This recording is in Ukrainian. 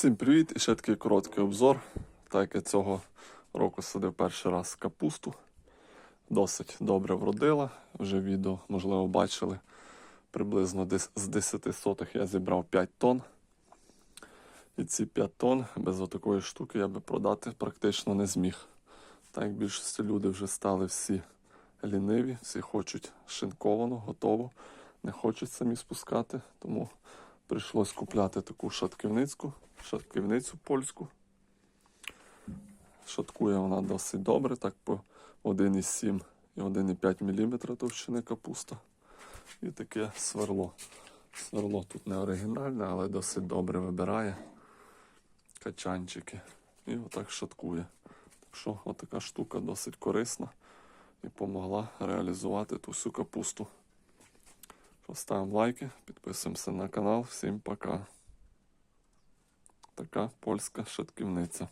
Всім привіт! І ще такий короткий обзор. Так як я цього року садив перший раз капусту. Досить добре вродила. Вже відео, можливо, бачили. Приблизно десь з 10 сотих я зібрав 5 тонн. І ці 5 тонн без отакої штуки я би продати практично не зміг. Так як більшості люди вже стали всі ліниві, всі хочуть шинковану, готову, не хочуть самі спускати, тому прийшлось купляти таку шатківницьку, шатківницю польську. Шаткує вона досить добре, так по 1,7 і 1,5 мм товщини капуста. І таке сверло. Сверло тут не оригінальне, але досить добре вибирає качанчики. І отак шаткує. Так що отака штука досить корисна і допомогла реалізувати ту всю капусту. Що, Ставимо лайки, підписуємося на канал. Всім пока. Така польська шатківниця.